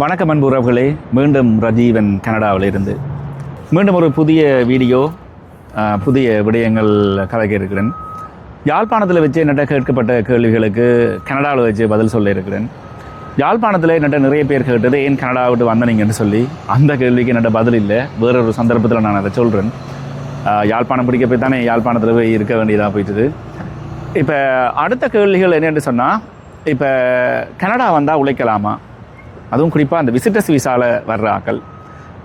வணக்கம் அன்பு உறவுகளே. மீண்டும் ரஜீவன் கனடாவில் இருந்து மீண்டும் ஒரு புதிய வீடியோ புதிய விடயங்கள் கலக்க இருக்கிறேன் யாழ்ப்பாணத்தில் வச்சு என்னட்ட கேட்கப்பட்ட கேள்விகளுக்கு கனடாவில் வச்சு பதில் சொல்ல இருக்கிறேன் யாழ்ப்பாணத்தில் என்னட்ட நிறைய பேர் கேட்டது ஏன் கனடா விட்டு வந்தனீங்கன்னு சொல்லி அந்த கேள்விக்கு என்னட்ட பதில் இல்லை. வேறொரு சந்தர்ப்பத்தில் நான் அதை சொல்கிறேன் யாழ்ப்பாணம் பிடிக்க போய் தானே யாழ்ப்பாணத்தில் போய் இருக்க வேண்டியதாக போயிட்டுது. இப்போ அடுத்த கேள்விகள் என்னென்னு சொன்னால் இப்போ கனடா வந்தால் உழைக்கலாமா? அதுவும் குறிப்பாக அந்த விசிட்டர்ஸ் விசாவில் வர்ற ஆக்கள்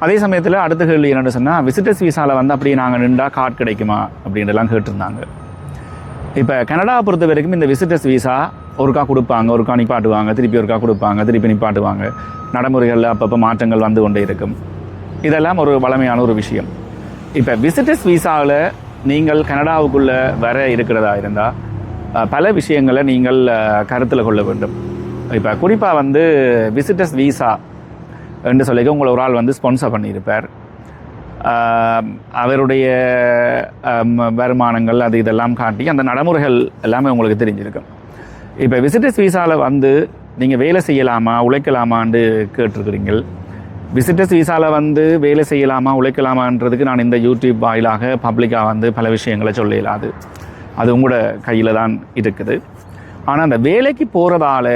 அதே சமயத்தில் அடுத்த கேள்வி என்னென்னு சொன்னால் விசிட்டர்ஸ் விசாவில் வந்து அப்படியே நாங்கள் நின்றா கார்டு கிடைக்குமா அப்படின்றலாம் கேட்டிருந்தாங்க. இப்போ கனடாவை பொறுத்த வரைக்கும் இந்த விசிட்டர்ஸ் விசா ஒருக்கா கொடுப்பாங்க ஒருக்கா நிப்பாட்டுவாங்க திருப்பி ஒருக்கா கொடுப்பாங்க திருப்பி நிப்பாட்டுவாங்க. நடைமுறைகளில் அப்பப்போ மாற்றங்கள் வந்து கொண்டே இருக்கும். இதெல்லாம் ஒரு வளமையான ஒரு விஷயம். இப்போ விசிட்டர்ஸ் விசாவில் நீங்கள் கனடாவுக்குள்ளே வர இருக்கிறதா இருந்தால் பல விஷயங்களை நீங்கள் கருத்தில் கொள்ள வேண்டும். இப்போ குறிப்பாக வந்து விசிட்டர்ஸ் விசா என்று சொல்லி உங்களை ஒரு ஆள் வந்து ஸ்பான்சர் பண்ணியிருப்பார். அவருடைய வருமானங்கள் அது இதெல்லாம் காட்டி அந்த நடைமுறைகள் எல்லாமே உங்களுக்கு தெரிஞ்சிருக்கும். இப்போ விசிட்டர்ஸ் விசாவில் வந்து நீங்கள் வேலை செய்யலாமா உழைக்கலாமான்னு கேட்டிருக்கிறீங்க விசிட்டர்ஸ் விசாவில் வந்து வேலை செய்யலாமா உழைக்கலாமான்றதுக்கு நான் இந்த யூடியூப் வாயிலாக பப்ளிக்காக வந்து பல விஷயங்களை சொல்லலாது அது உங்களோட கையில் தான் இருக்குது. ஆனால் அந்த வேலைக்கு போகிறதால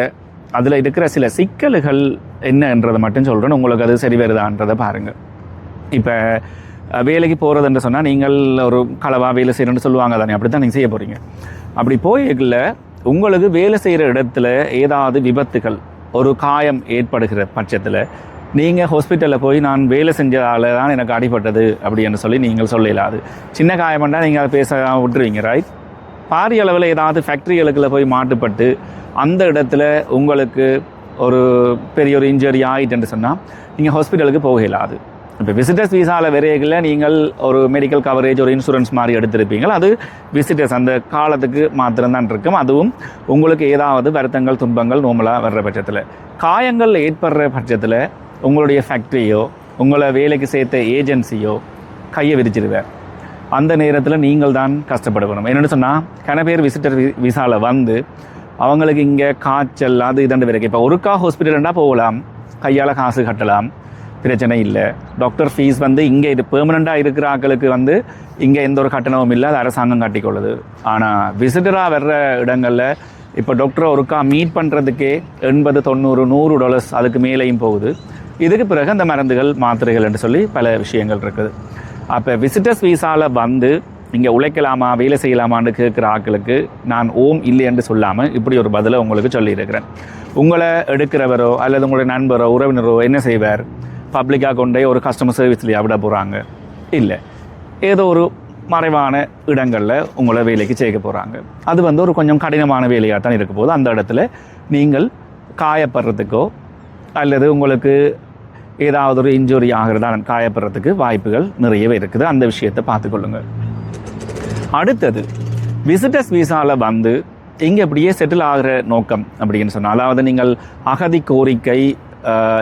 அதில் இருக்கிற சில சிக்கல்கள் என்னன்றதை மட்டும் சொல்கிறேன் உங்களுக்கு அது சரி வருதான்றதை பாருங்கள் இப்போ வேலைக்கு போகிறதுன்னு சொன்னால் நீங்கள் ஒரு களவாக வேலை செய்யணும்னு சொல்லுவாங்க தானே அப்படி தான் நீங்கள் செய்ய போகிறீங்க அப்படி போய்ல உங்களுக்கு வேலை செய்கிற இடத்துல ஏதாவது விபத்துகள் ஒரு காயம் ஏற்படுகிற பட்சத்தில் நீங்கள் ஹாஸ்பிட்டலில் போய் நான் வேலை செஞ்சதால் தான் எனக்கு அடிபட்டது அப்படின்னு சொல்லி நீங்கள் சொல்லலாது சின்ன காயமெண்டா நீங்கள் அதை பேச விட்டுருவீங்க ரைட் பாரிய அளவில் ஏதாவது ஃபேக்ட்ரிகளுக்குள்ள போய் மாட்டுப்பட்டு அந்த இடத்துல உங்களுக்கு ஒரு பெரிய ஒரு இன்ஜுரி ஆகிட்டுன்னு சொன்னால் நீங்கள் ஹாஸ்பிட்டலுக்கு போக இல்லாது இப்போ விசிட்டர்ஸ் விசாவில் விரைவில் நீங்கள் ஒரு மெடிக்கல் கவரேஜ் ஒரு இன்சூரன்ஸ் மாதிரி எடுத்திருப்பீங்கள் அது விசிட்டர்ஸ் அந்த காலத்துக்கு மாத்திரம்தான் இருக்கும். அதுவும் உங்களுக்கு ஏதாவது வருத்தங்கள் துன்பங்கள் நோமலாக வர்ற பட்சத்தில். காயங்கள் ஏற்படுற பட்சத்தில் உங்களுடைய ஃபேக்ட்ரியோ உங்களை வேலைக்கு சேர்த்த ஏஜென்சியோ கையை விரிச்சிருவார் அந்த நேரத்தில் நீங்கள் தான் கஷ்டப்படணும். என்னென்னு சொன்னால் கன பேர் விசிட்டர் விசாவில் வந்து அவங்களுக்கு இங்கே காய்ச்சல் அது இதண்டு வரைக்கும் இப்போ ஒருக்கா ஹாஸ்பிட்டல்னா போகலாம். கையால் காசு கட்டலாம். பிரச்சனை இல்லை. டாக்டர் ஃபீஸ் வந்து இங்கே இது பெர்மனண்ட்டாக இருக்கிற ஆட்களுக்கு வந்து இங்கே எந்த ஒரு கட்டணமும் இல்லை அது அரசாங்கம் கட்டிக்கொள்ளுது. ஆனால் விசிட்டராக வர்ற இடங்களில் இப்போ டாக்டரை ஒருக்கா மீட் பண்ணுறதுக்கே எண்பது தொண்ணூறு நூறு டாலர்ஸ் அதுக்கு மேலேயும் போகுது. இதுக்கு பிறகு அந்த மருந்துகள் மாத்திரைகள் என்று சொல்லி பல விஷயங்கள் இருக்குது. அப்போ விசிட்டர்ஸ் வீசாவில் வந்து இங்கே உழைக்கலாமா வேலை செய்யலாமான்னு கேட்குற ஆட்களுக்கு நான் ஓம் இல்லை என்று சொல்லாமல் இப்படி ஒரு பதிலை உங்களுக்கு சொல்லியிருக்கிறேன். உங்களை எடுக்கிறவரோ அல்லது உங்களுடைய நண்பரோ உறவினரோ என்ன செய்வார்? பப்ளிக்காக கொண்டே ஒரு கஸ்டமர் சர்வீஸ்லையா விட போகிறாங்க இல்லை. ஏதோ ஒரு மறைவான இடங்களில் உங்களை வேலைக்கு சேர்க்க போகிறாங்க அது வந்து ஒரு கொஞ்சம் கடினமான வேலையாக தான் இருக்க போது அந்த இடத்துல நீங்கள் காயப்படுறதுக்கோ அல்லது உங்களுக்கு ஏதாவது ஒரு இன்ஜுரி ஆகிறதா காயப்படுறதுக்கு வாய்ப்புகள் நிறையவே இருக்குது. அந்த விஷயத்தை பார்த்துக்கொள்ளுங்கள் அடுத்தது விசிட்டர்ஸ் விசாவில் வந்து இங்கே இப்படியே செட்டில் ஆகிற நோக்கம் அப்படின்னு சொன்னால் அதாவது நீங்கள் அகதி கோரிக்கை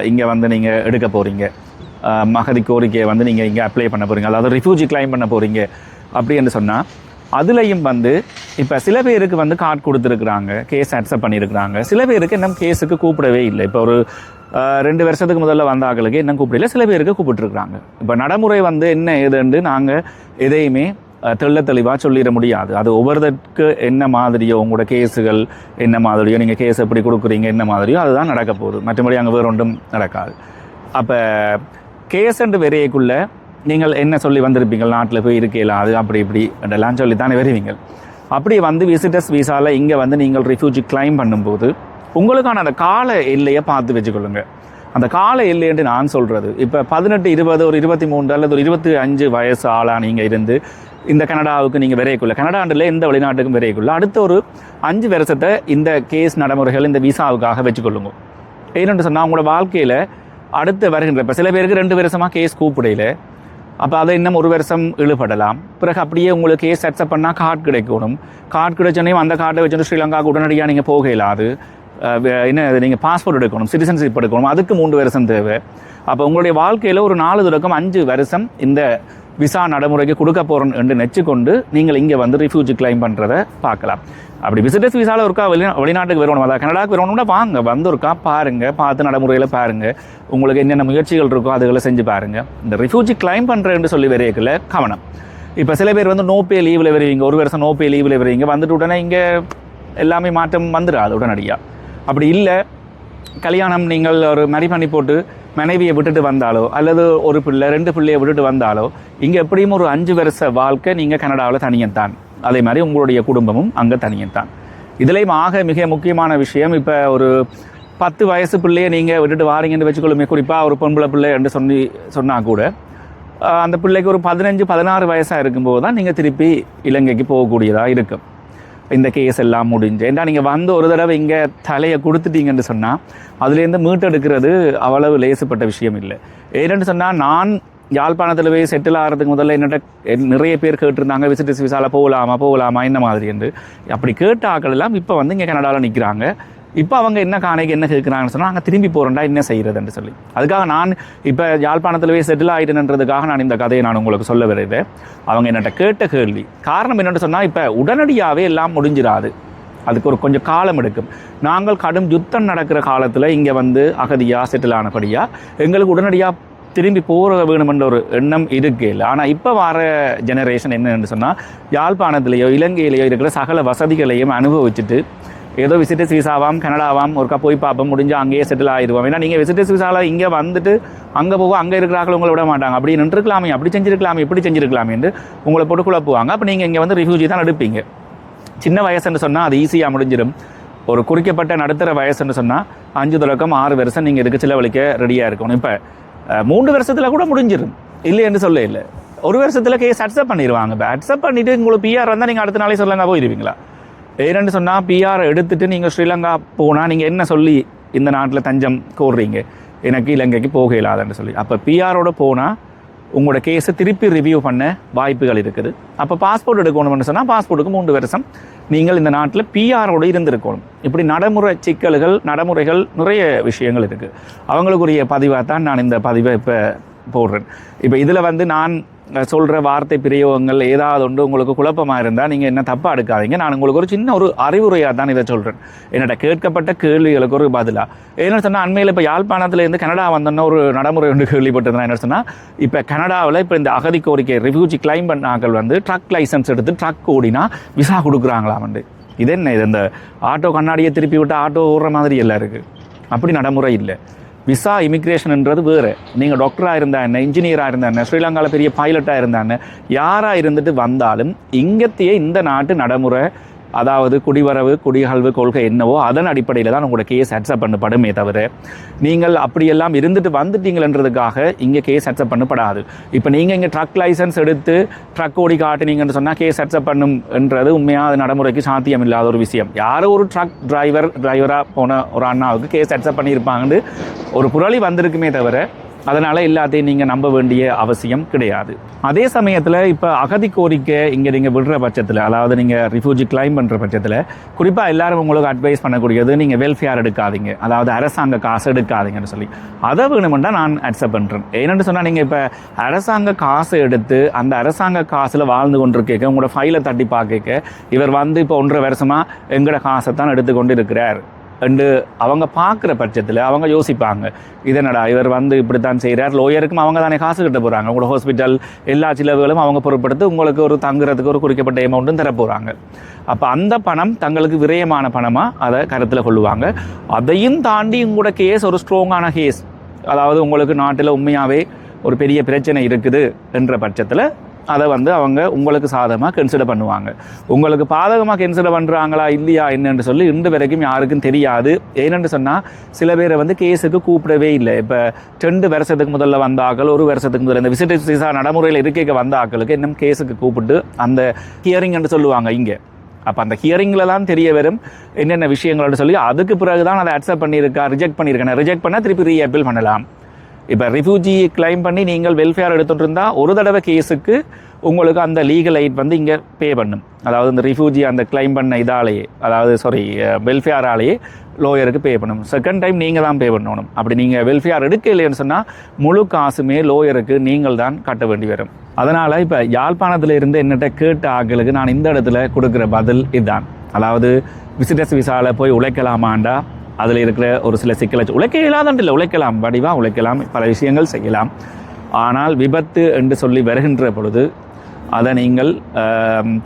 இங்கே வந்து நீங்கள் எடுக்க போகிறீங்க அகதி கோரிக்கையை வந்து நீங்கள் இங்கே அப்ளை பண்ண போகிறீங்க அதாவது ரிஃப்யூஜி கிளைம் பண்ண போகிறீங்க அப்படின்னு சொன்னால் அதுலேயும் வந்து இப்போ சில பேருக்கு வந்து கார்டு கொடுத்துருக்குறாங்க கேஸ் அக்செப்ட் பண்ணியிருக்கிறாங்க சில பேருக்கு இன்னும் கேஸுக்கு கூப்பிடவே இல்லை. இப்போ ஒரு ரெண்டு வருஷத்துக்கு முதல்ல வந்தாங்களுக்கு இன்னும் கூப்பிடல. சில பேருக்கு கூப்பிட்டுருக்குறாங்க. இப்போ நடைமுறை வந்து என்ன ஏதுன்னு நாங்கள் எதையுமே தெள்ள தெளிவாக சொல்லிட முடியாது. அது ஒவ்வொருத்தருக்கு என்ன மாதிரியோ உங்களோட கேஸுகள் என்ன மாதிரியோ நீங்கள் கேஸ் எப்படி கொடுக்குறீங்க என்ன மாதிரியோ அதுதான் நடக்க போகுது. மற்றபடி அங்கே வேறு ஒன்றும் நடக்காது. அப்போ கேஸ் அண்டு வெறையக்குள்ள நீங்கள் என்ன சொல்லி வந்திருப்பீங்க நாட்டில் போய் இருக்கையில அது அப்படி இப்படி அதெல்லாம் சொல்லி தானே வருவீங்க அப்படி வந்து விசிட்டர்ஸ் விசாவில் இங்கே வந்து நீங்கள் ரிஃப்யூஜி கிளைம் பண்ணும்போது உங்களுக்கான அந்த கால எல்லையை பார்த்து வச்சுக்கொள்ளுங்க. அந்த கால எல்லைன்ட்டு நான் சொல்கிறது இப்போ பதினெட்டு இருபது ஒரு இருபத்தி மூன்று அல்லது ஒரு இருபத்தி அஞ்சு வயசு ஆளாக நீங்கள் இருந்து இந்த கனடாவுக்கு நீங்கள் விரைக்குள்ள கனடாண்டில் எந்த வெளிநாட்டுக்கும் விரையக்குள்ள அடுத்த ஒரு அஞ்சு வருஷத்தை இந்த கேஸ் நடைமுறைகள் இந்த விசாவுக்காக வச்சுக்கொள்ளுங்க. ஏன்னு சொன்னால் உங்களோட வாழ்க்கையில் அடுத்து வருகின்ற இப்போ சில பேருக்கு ரெண்டு வருஷமாக கேஸ் கூப்பிடையில அப்போ அதை இன்னும் ஒரு வருஷம் இழுபடலாம். பிறகு அப்படியே உங்களுக்கு கேஸ் அக்செப்ட் பண்ணால் கார்டு கிடைக்கணும். கார்டு கிடைச்சோனையும் அந்த கார்டை வச்சுட்டு ஸ்ரீலங்காவுக்கு உடனடியாக நீங்கள் போக இல்லாது வே- என்ன நீங்கள் பாஸ்போர்ட் எடுக்கணும் சிட்டிசன்ஷிப் எடுக்கணும். அதுக்கு மூன்று வருஷம் தேவை. அப்போ உங்களுடைய வாழ்க்கையில் ஒரு நாலு தொடக்கம் அஞ்சு வருஷம் இந்த விசா நடைமுறைக்கு கொடுக்க போகிறோம் என்று நெச்சுக்கொண்டு நீங்கள் இங்கே வந்து ரிஃப்யூஜி கிளைம் பண்ணுறதை பார்க்கலாம். அப்படி விசிட்டர்ஸ் விசாவில் இருக்கா வெளி வெளிநாட்டுக்கு வரணும் அதாவது கனடாக்கு வரணும்னா வாங்க வந்து பாருங்கள் பார்த்து நடைமுறையில் பாருங்கள் உங்களுக்கு என்னென்ன முயற்சிகள் இருக்கோ அதுகளை செஞ்சு பாருங்கள் இந்த ரிஃப்யூஜி கிளைம் பண்ணுறேன்னு சொல்லி வரையக்கில் கவனம். இப்போ சில பேர் வந்து நோபே லீவில் வருவீங்க. ஒரு வருஷம் நோபே லீவில் வருவீங்க. வந்துட்டு உடனே இங்கே எல்லாமே மாற்றம் வந்துடாது உடனடியாக அப்படி இல்லை கல்யாணம் நீங்கள் ஒரு மரி பண்ணி போட்டு மனைவியை விட்டுட்டு வந்தாலோ அல்லது ஒரு பிள்ளை ரெண்டு பிள்ளையை விட்டுட்டு வந்தாலோ இங்கே எப்படியும் ஒரு அஞ்சு வருஷ வாழ்க்கை நீங்கள் கனடாவில் தனியத்தான். அதே மாதிரி உங்களுடைய குடும்பமும் அங்கே தனியத்தான். இதுலேயும் ஆக மிக முக்கியமான விஷயம் இப்போ ஒரு பத்து வயசு பிள்ளையை நீங்கள் விட்டுட்டு வாரீங்கன்னு வச்சுக்கொள்ளுமே குறிப்பாக ஒரு பொம்பளை பிள்ளை என்று சொல்லி சொன்னால் கூட அந்த பிள்ளைக்கு ஒரு பதினஞ்சு பதினாறு வயசாக இருக்கும்போது தான் நீங்கள் திருப்பி இலங்கைக்கு போகக்கூடியதாக இருக்கும். இந்த கேஸ் எல்லாம் முடிஞ்சு. ஏன்னா நீங்கள் வந்து ஒரு தடவை இங்கே தலையை கொடுத்துட்டீங்கன்னு சொன்னால் அதுலேருந்து மீட்டெடுக்கிறது அவ்வளவு லேசுப்பட்ட விஷயம் இல்லை. ஏன்னு சொன்னால் நான் யாழ்ப்பாணத்தில் போய் செட்டில் ஆகிறதுக்கு முதல்ல என்னட்ட நிறைய பேர் கேட்டிருந்தாங்க விசிட்டர்ஸ் விசாவில் போகலாமா போகலாமா என்ன மாதிரி என்று. அப்படி கேட்ட ஆட்கள் எல்லாம் இப்போ வந்து இங்கே கனடாவில் நிற்கிறாங்க இப்போ அவங்க என்ன காணைக்கு என்ன கேட்குறாங்கன்னு சொன்னால் நாங்கள் திரும்பி போகிறோம்டா என்ன செய்கிறதுன்னு சொல்லி. அதுக்காக நான் இப்போ யாழ்ப்பாணத்தில் போய் செட்டில் ஆகிட்டேன்றதுக்காக நான் இந்த கதையை நான் உங்களுக்கு சொல்ல வருகிறேன் அவங்க என்னட்ட கேட்ட கேள்வி. காரணம் என்னென்னு சொன்னால் இப்போ உடனடியாகவே எல்லாம் முடிஞ்சிடாது அதுக்கு ஒரு கொஞ்சம் காலம் எடுக்கும். நாங்கள் கடும் யுத்தம் நடக்கிற காலத்தில் இங்கே வந்து அகதியாக செட்டில் ஆனபடியாக எங்களுக்கு உடனடியாக திரும்பி போக வேணுமென்ற ஒரு எண்ணம் இருக்கு இல்லை. ஆனால் இப்போ வர ஜெனரேஷன் என்னன்னு சொன்னால் யாழ்ப்பாணத்திலேயோ இலங்கையிலேயோ இருக்கிற சகல வசதிகளையும் அனுபவிச்சுட்டு ஏதோ விசிட்டர்ஸ் விசாவாம் கனடாவாம் ஒருக்கா போய் பார்ப்போம் முடிஞ்சு அங்கேயே செட்டில் ஆயிடுவோம். ஏன்னா நீங்கள் விசிட்டர்ஸ் விசாவில் இங்கே வந்துட்டு அங்கே போக அங்கே இருக்கிறார்கள் உங்களை விட மாட்டாங்க. அப்படி நின்றுருக்கலாமே அப்படி செஞ்சிருக்கலாமே இப்படி செஞ்சுருக்கலாமே என்று உங்களை போட்டு குழப்புவாங்க. அப்போ நீங்கள் இங்கே வந்து ரிஃப்யூஜி தான் எடுப்பீங்க. சின்ன வயசுன்னு சொன்னால் அது ஈஸியாக முடிஞ்சிடும். ஒரு குறிக்கப்பட்ட நடுத்தர வயசுன்னு சொன்னால் அஞ்சு தொடக்கம் ஆறு வருஷம் நீங்கள் இதுக்கு செலவழிக்க ரெடியாக இருக்கணும். இப்போ மூன்று வருஷத்தில் கூட முடிஞ்சிடும் இல்லைன்னு சொல்ல இல்லை. ஒரு வருஷத்தில் கேஸ் அக்செப்ட் பண்ணிடுவாங்க. இப்போ அக்செப்ட் பண்ணிவிட்டு உங்களுக்கு பிஆர் வந்தால் நீங்கள் அடுத்த நாளே சொல்லுங்க போயிருவீங்களா? ஏன்னு சொன்னால் பிஆர் எடுத்துட்டு நீங்கள் ஸ்ரீலங்கா போனால் நீங்கள் என்ன சொல்லி இந்த நாட்டில் தஞ்சம் கோர்றீங்க? எனக்கு இலங்கைக்கு போக இல்லாதன்னு சொல்லி. அப்போ பிஆரோட போனால் உங்களோட கேஸை திருப்பி ரிவ்யூ பண்ண வாய்ப்புகள் இருக்குது. அப்போ பாஸ்போர்ட் எடுக்கணும்னு சொன்னால் பாஸ்போர்ட்டுக்கு மூன்று வருஷம் நீங்கள் இந்த நாட்டில் பிஆரோடு இருந்திருக்கணும். இப்படி நடைமுறை சிக்கல்கள் நடைமுறைகள் நிறைய விஷயங்கள் இருக்குது அவங்களுக்குரிய பதிவாக தான் நான் இந்த பதிவை இப்போ போடுறேன். இப்போ இதில் வந்து நான் சொல்கிற வார்த்தை பிரயோகங்கள் ஏதாவது ஒன்று உங்களுக்கு குழப்பமாக இருந்தால் நீங்கள் என்ன தப்பாக எடுக்காதீங்க. நான் உங்களுக்கு ஒரு சின்ன ஒரு அறிவுரையாக தான் இதை சொல்கிறேன் என்னோட கேட்கப்பட்ட கேள்விகளுக்கு ஒரு பதிலாக என்ன சொன்னால் அண்மையில் இப்போ யாழ்ப்பாணத்துலேருந்து கனடா வந்தோன்னா ஒரு நடைமுறை ஒன்று கேள்விப்பட்டது என்ன சொன்னால் இப்போ கனடாவில் இப்போ இந்த அகதி கோரிக்கை ரிஃப்யூஜி கிளைம் பண்ணாக்கள் வந்து ட்ரக் லைசன்ஸ் எடுத்து ட்ரக் ஓடினா விசா கொடுக்குறாங்களா வந்து. இது என்ன இது? இந்த ஆட்டோ கண்ணாடியை திருப்பி விட்டு ஆட்டோ ஓடுற மாதிரி எல்லாம் இருக்குது அப்படி நடைமுறை இல்லை. விசா இமிக்ரேஷன்ன்றது வேறு. நீங்கள் டாக்டராக இருந்தா என்ன இன்ஜினியராக இருந்தா என்ன ஸ்ரீலங்காவில் பெரிய பைலட்டாக இருந்தா என்ன யாராக இருந்துட்டு வந்தாலும் இங்கத்தையே இந்த நாட்டு நடைமுறை அதாவது குடிவரவு குடிகழ்வு கொள்கை என்னவோ அதன் அடிப்படையில் தான் உங்களோட கேஸ் அக்செப்ட் பண்ணப்படுமே தவிர நீங்கள் அப்படியெல்லாம் இருந்துட்டு வந்துட்டீங்களன்றதுக்காக இங்கே கேஸ் அக்செப்ட் பண்ணப்படாது. இப்போ நீங்கள் இங்கே ட்ரக் லைசன்ஸ் எடுத்து ட்ரக் ஓடி காட்டினீங்கன்னு சொன்னால் கேஸ் அக்செப்ட் பண்ணும் என்றது உண்மையாக அது நடைமுறைக்கு சாத்தியம் இல்லாத ஒரு விஷயம். யாரோ ஒரு ட்ரக் டிரைவர் டிரைவராக போன ஒரு அண்ணாவுக்கு கேஸ் அக்செப்ட் பண்ணியிருப்பாங்கன்னு ஒரு புரளி வந்திருக்குமே தவிர அதனால் எல்லாத்தையும் நீங்கள் நம்ப வேண்டிய அவசியம் கிடையாது. அதே சமயத்தில் இப்போ அகதி கோரிக்கை இங்கே நீங்கள் விடுற பட்சத்தில் அதாவது நீங்கள் ரிஃப்யூஜி கிளைம் பண்ணுற பட்சத்தில் குறிப்பாக எல்லாரும் உங்களுக்கு அட்வைஸ் பண்ணக்கூடியது நீங்கள் வெல்ஃபேர் எடுக்காதீங்க. அதாவது அரசாங்க காசு எடுக்காதீங்கன்னு சொல்லி. அதை வேணுமெண்டா நான் அக்செப்ட் பண்ணுறேன் ஏன்னு சொன்னால் நீங்கள் இப்போ அரசாங்க காசு எடுத்து அந்த அரசாங்க காசில் வாழ்ந்து கொண்டிருக்க உங்களோட ஃபைலை தட்டி பார்க்க இவர் வந்து இப்போ ஒன்றரை வருஷமாக எங்களோட காசை தான் எடுத்துக்கொண்டு இருக்கிறார் என்று அவங்க பார்க்குற பட்சத்தில் அவங்க யோசிப்பாங்க. இதனடா இவர் வந்து இப்படி தான் செய்கிறார் லோயருக்கும் அவங்க தானே காசு கட்ட போகிறாங்க உங்களோட ஹாஸ்பிட்டல் எல்லா செலவுகளும் அவங்க பொருட்படுத்தி உங்களுக்கு ஒரு தங்குறதுக்கு ஒரு குறிக்கப்பட்ட அமௌண்ட்டும் தர போகிறாங்க அப்போ அந்த பணம் தங்களுக்கு விரயமான பணமாக அதை கருத்தில் கொள்ளுவாங்க. அதையும் தாண்டி உங்களோட கேஸ் ஒரு ஸ்ட்ராங்கான கேஸ் அதாவது உங்களுக்கு நாட்டில் உண்மையாகவே ஒரு பெரிய பிரச்சனை இருக்குது என்ற பட்சத்தில் அதை வந்து அவங்க உங்களுக்கு சாதகமாக கன்சிடர் பண்ணுவாங்க. உங்களுக்கு பாதகமாக கன்சிடர் பண்ணுறாங்களா இல்லையா என்னென்று சொல்லி இன்று வரைக்கும் யாருக்கும் தெரியாது. ஏனென்று சொன்னால் சில பேரை வந்து கேஸுக்கு கூப்பிடவே இல்லை. இப்போ ரெண்டு வருஷத்துக்கு முதல்ல வந்த ஆக்கள் ஒரு வருஷத்துக்கு முதல்ல இந்த விசிட்டர் விசா நடைமுறையில் இருக்க வந்த ஆக்களுக்கு இன்னும் கேஸுக்கு கூப்பிட்டு அந்த ஹியரிங் என்று சொல்லுவாங்க இங்கே. அப்போ அந்த ஹியரிங்கில் தான் தெரிய வரும் என்னென்ன விஷயங்கள்னு சொல்லி அதுக்கு பிறகு தான் அதை அக்செப்ட் பண்ணியிருக்கா ரிஜெக்ட் பண்ணியிருக்கேன் ரிஜெக்ட் பண்ணால் திருப்பி ரீஅப்பீல் பண்ணலாம். இப்போ ரிஃப்யூஜி கிளைம் பண்ணி நீங்கள் வெல்ஃபேர் எடுத்துகிட்டு இருந்தால் ஒரு தடவை கேஸுக்கு உங்களுக்கு அந்த லீகல் எய்ட் வந்து இங்கே பே பண்ணும். அதாவது இந்த ரிஃப்யூஜி அந்த கிளைம் பண்ண இதாலேயே அதாவது சாரி வெல்ஃபேராலேயே லோயருக்கு பே பண்ணணும் செகண்ட் டைம் நீங்கள் தான் பே பண்ணணும். அப்படி நீங்கள் வெல்ஃபேர் எடுக்க இல்லைன்னு சொன்னால் முழு காசுமே லோயருக்கு நீங்கள் தான் கட்ட வேண்டி வரும். அதனால் இப்போ யாழ்ப்பாணத்தில் இருந்து என்னட்ட கேட்ட ஆக்களுக்கு நான் இந்த இடத்துல கொடுக்குற பதில் இதுதான் அதாவது விசிட்டர்ஸ் விசாவில் போய் உழைக்கலாமாண்டா? அதில் இருக்கிற ஒரு சில சிக்கலை உழைக்க இயலாதண்டு இல்லை உழைக்கலாம் வடிவாக உழைக்கலாம் பல விஷயங்கள் செய்யலாம். ஆனால் விபத்து என்று சொல்லி வருகின்ற பொழுது அதை நீங்கள்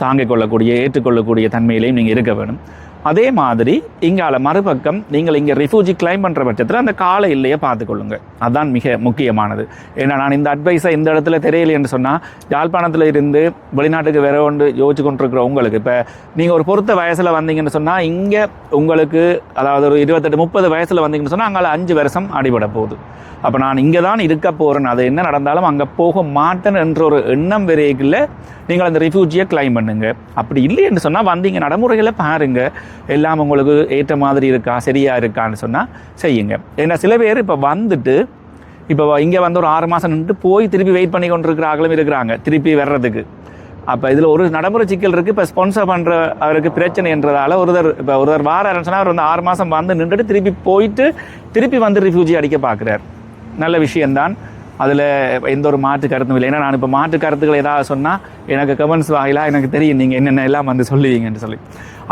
தாங்கிக் கொள்ளக்கூடிய ஏற்றுக்கொள்ளக்கூடிய தன்மையிலையும் நீங்கள் இருக்க வேணும் அதே மாதிரி இங்கால மறுபக்கம் நீங்கள் இங்கே ரிஃப்யூஜி கிளைம் பண்ணுற பட்சத்தில் அந்த கால இல்லையே பார்த்துக்கொள்ளுங்கள் அதுதான் மிக முக்கியமானது. ஏன்னா நான் இந்த அட்வைஸை இந்த இடத்துல தெரியல என்று சொன்னால் யாழ்ப்பாணத்தில் இருந்து வெளிநாட்டுக்கு வேற ஒன்று யோசிச்சு கொண்டிருக்கிற உங்களுக்கு இப்போ நீங்கள் ஒரு பொறுத்த வயசில் வந்தீங்கன்னு சொன்னால் இங்கே உங்களுக்கு அதாவது ஒரு இருபத்தெட்டு முப்பது வயசில் வந்தீங்கன்னு சொன்னால் அங்கே அஞ்சு வருஷம் அடிபட போகுது. அப்போ நான் இங்கே தான் இருக்க போகிறேன் அது என்ன நடந்தாலும் அங்கே போக மாட்டேன் என்ற ஒரு எண்ணம் வரைக்குள்ள நீங்கள் அந்த ரிஃப்யூஜியை கிளைம் பண்ணுங்க. அப்படி இல்லைன்னு சொன்னால் வந்தீங்க நடைமுறைகளை பாருங்க. எல்லாம் உங்களுக்கு ஏற்ற மாதிரி இருக்கா சரியா இருக்கான்னு சொன்னால் செய்யுங்க. ஏன்னா சில பேர் இப்போ வந்துட்டு இப்போ இங்கே வந்து ஒரு ஆறு மாதம் நின்று போய் திருப்பி வெயிட் பண்ணி கொண்டிருக்கிறார்களும் இருக்கிறாங்க திருப்பி வர்றதுக்கு. அப்போ இதில் ஒரு நடைமுறை சிக்கல் இருக்குது இப்போ ஸ்பான்சர் பண்ணுற அவருக்கு பிரச்சனைன்றதால ஒருத்தர் இப்போ ஒருத்தர் வார ஆரம்பிச்சுன்னா அவர் வந்து ஆறு மாதம் வந்து நின்றுட்டு திருப்பி போயிட்டு திருப்பி வந்து ரிஃப்யூஜி அடிக்க பார்க்குறார் நல்ல விஷயம்தான். அதில் எந்த ஒரு மாற்று கருத்தும் இல்லை. ஏன்னா நான் இப்போ மாற்று கருத்துக்கள் ஏதாவது சொன்னால் எனக்கு கமெண்ட்ஸ் வாயிலாக எனக்கு தெரியும். நீங்கள் என்னென்ன எல்லாம் வந்து சொல்லுவீங்கன்னு சொல்லி.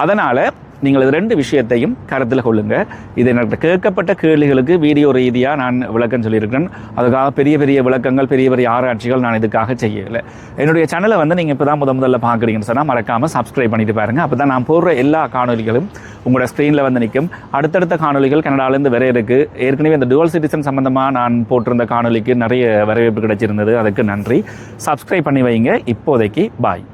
அதனால் நீங்கள் இது ரெண்டு விஷயத்தையும் கருத்தில் கொள்ளுங்க. இது எனக்கு கேட்கப்பட்ட கேள்விகளுக்கு வீடியோ ரீதியாக நான் விளக்கம் சொல்லியிருக்கிறேன். அதுக்காக பெரிய பெரிய விளக்கங்கள் பெரிய பெரிய ஆராய்ச்சிகள் நான் இதுக்காக செய்யலை. என்னுடைய சேனலை வந்து நீங்கள் இப்போ தான் முத முதல்ல பார்க்குறீங்கன்னு சொன்னால் மறக்காமல் சப்ஸ்கிரைப் பண்ணிட்டு பாருங்கள் அப்போ தான் நான் போடுற எல்லா காணொலிகளும் உங்களோட ஸ்க்ரீனில் வந்து நிற்கும் அடுத்தடுத்த காணொலிகள் கனடாலேருந்து வர இருக்குது ஏற்கனவே இந்த டுவல் சிட்டிசன் சம்மந்தமாக நான் போட்டிருந்த காணொலிக்கு நிறைய வரவேற்பு கிடைச்சிருந்தது. அதுக்கு நன்றி. சப்ஸ்கிரைப் பண்ணி வைங்க. இப்போதைக்கு பாய்